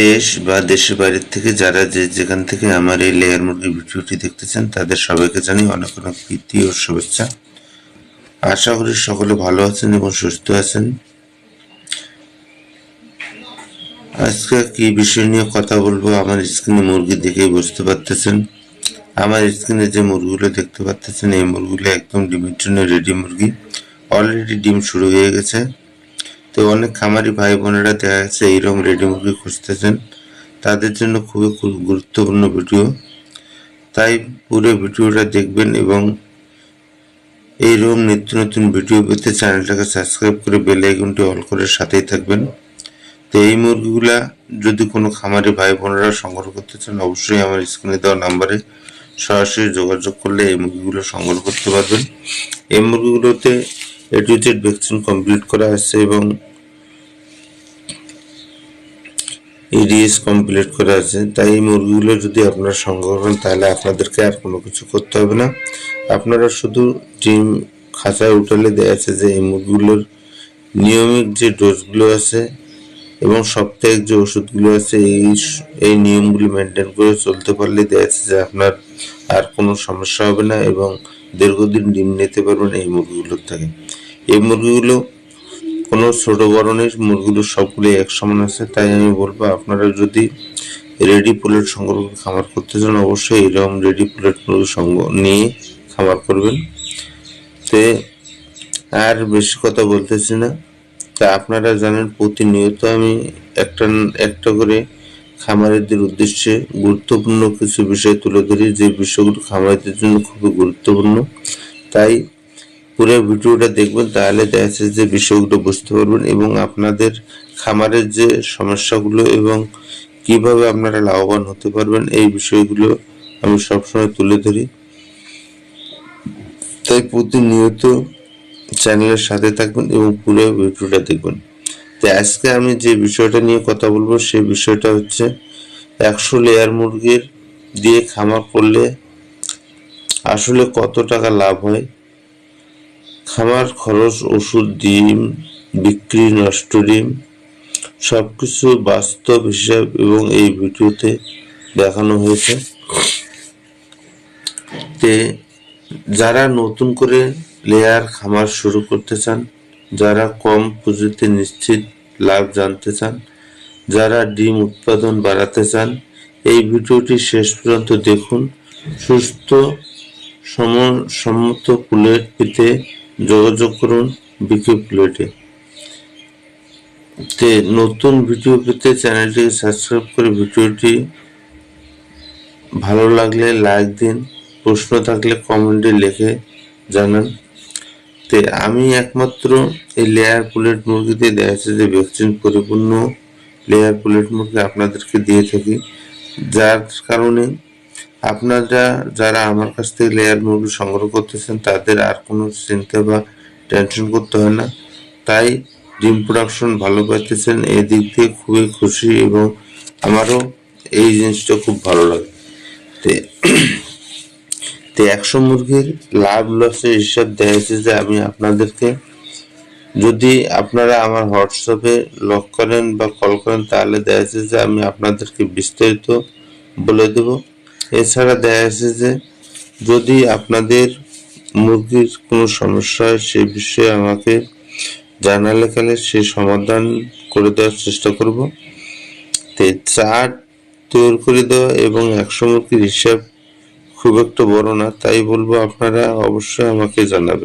দেশ বা দেশের বাইরের থেকে যারা যে যেখান থেকে আমার এই লেয়ার মুরগির ভিডিওটি দেখতেছেন, তাদের সবাইকে জানাই অনেক অনেক প্রীতি ও শুভেচ্ছা। আশা করি সকলে ভালো আছেন এবং সুস্থ আছেন। আজকে কি বিষয় নিয়ে কথা বলব আমার স্ক্রিনে মুরগি দেখেই বুঝতে পারতেছেন। আমার স্ক্রিনে যে মুরগিগুলো দেখতে পাচ্ছেন এই মুরগিগুলো একদম ডিমের জন্য রেডি মুরগি। অলরেডি ডিম শুরু হয়ে গেছে। তো অনেক খামারি ভাই বোনেরা দেখা যাচ্ছে এইরকম রেডি মুরগি খুঁজতেছেন। তাদের জন্য খুবই গুরুত্বপূর্ণ ভিডিও। তাই পুরো ভিডিওটা দেখবেন এবং এইরকম নিত্য নতুন ভিডিও পেতে চ্যানেলটাকে সাবস্ক্রাইব করে বেল আইকনটি অল করে সাথেই থাকবেন। তো এই মুরগিগুলা যদি কোনো খামারি ভাই বোনেরা সংগ্রহ করতে চান, অবশ্যই আমার স্ক্রিনে দেওয়া নাম্বারে সরাসরি যোগাযোগ করলে এই মুরগিগুলো সংগ্রহ করতে পারবেন। এই মুরগিগুলোতে A to Z vaccine complete করা হয়েছে এবং ইডিএস কমপ্লিট করা আছে। তাই এই মুরগিগুলো যদি আপনারা সংগ্রহ করেন, তাহলে আপনাদেরকে আর কোনো কিছু করতে হবে না। আপনারা শুধু ডিম খাঁচায় উঠালে দেখা যাচ্ছে যে এই মুরগিগুলোর নিয়মিত যে ডোজগুলো আছে এবং সাপ্তাহিক যে ওষুধগুলো আছে, এই এই নিয়মগুলি মেনটেন করে চলতে পারলে দেখা যাচ্ছে যে আপনার আর কোনো সমস্যা হবে না এবং দীর্ঘদিন ডিম নিতে পারবেন এই মুরগিগুলোর থেকে। এই মুরগিগুলো কোনো ছোট নেই, মুরগিগুলো সবগুলো এক সমান আছে, তাই আমি বলব আপনারা যদি রেডি পুলেট সংগ্রহ খামার করতে চান, অবশ্যই এরকম রেডি পুলেট মুরগি সংগ্রহ নিয়ে খামার করবেন। তে আর বেশি কথা বলতেছি না। তা আপনারা জানেন প্রতিনিয়ত আমি একটা একটা করে খামারিদের উদ্দেশ্যে গুরুত্বপূর্ণ কিছু বিষয় তুলে ধরি, যে বিষয়গুলো খামারিদের জন্য খুবই গুরুত্বপূর্ণ। তাই পুরো ভিডিওটা দেখবেন, তাহলে দেখা যে বিষয়গুলো বুঝতে পারবেন এবং আপনাদের খামারের যে সমস্যাগুলো এবং কীভাবে আপনারা লাভবান হতে পারবেন, এই বিষয়গুলো আমি সবসময় তুলে ধরি। তাই প্রতিনিয়ত চ্যানেলের সাথে থাকবেন এবং পুরো ভিডিওটা দেখবেন। তো আজকে আমি যে বিষয়টা নিয়ে কথা বলব, সেই বিষয়টা হচ্ছে একশো লেয়ার মুরগির দিয়ে খামার করলে আসলে কত টাকা লাভ হয় খামার, খরচ, ওষুধ, ডিম, বিক্রি, নষ্ট ডিম, সবকিছু বাস্তব হিসাব এবং এই ভিডিওতে দেখানো হয়েছে। তে যারা নতুন করে লেয়ার খামার শুরু করতে চান, যারা কম পুঁজিতে নিশ্চিত লাভ জানতে চান, যারা ডিম উৎপাদন বাড়াতে চান, এই ভিডিওটি শেষ পর্যন্ত দেখুন। সুস্থ সম- সম্মত প্লেট পেতে যোগাযোগ করুন বিকি প্লেটে। তে নতুন ভিডিও পেতে চ্যানেলটিকে সাবস্ক্রাইব করে ভিডিওটি ভালো লাগলে লাইক দিন, প্রশ্ন থাকলে কমেন্টে লিখে জানান। তে আমি একমাত্র এই লেয়ার পুলেট মুরগিতে দেখা যাচ্ছে যে ভ্যাকসিন পরিপূর্ণ লেয়ার পুলেট মুরগি আপনাদেরকে দিয়ে থাকি, যার কারণে আপনারা যারা আমার কাছ থেকে লেয়ার মুভি সংগ্রহ করতেছেন, তাদের আর কোনো চিন্তা বা টেনশন করতে হয় না। তাই ডিম প্রোডাকশন ভালো পাইতেছেন, এই দিক দিয়ে খুবই খুশি এবং আমারও এই জিনিসটা খুব ভালো লাগে। তে একশো মুরগির লাভ লসের হিসাব দেখা যাচ্ছে যে আমি আপনাদেরকে যদি আপনারা আমার হোয়াটসঅ্যাপে লক করেন বা কল করেন, তাহলে দেখা যাচ্ছে যে আমি আপনাদেরকে বিস্তারিত বলে দেব। এছাড়া দেখা যাচ্ছে যে যদি আপনাদের মুরগির কোনো সমস্যা হয়, সে বিষয়ে আমাকে জানালে কালে সে সমাধান করে দেওয়ার চেষ্টা করব। তে চার তৈরি করে দেওয়া এবং একশো মুরগির হিসাব খুব একটা বড় না, তাই বলব আপনারা অবশ্যই আমাকে জানাবেন।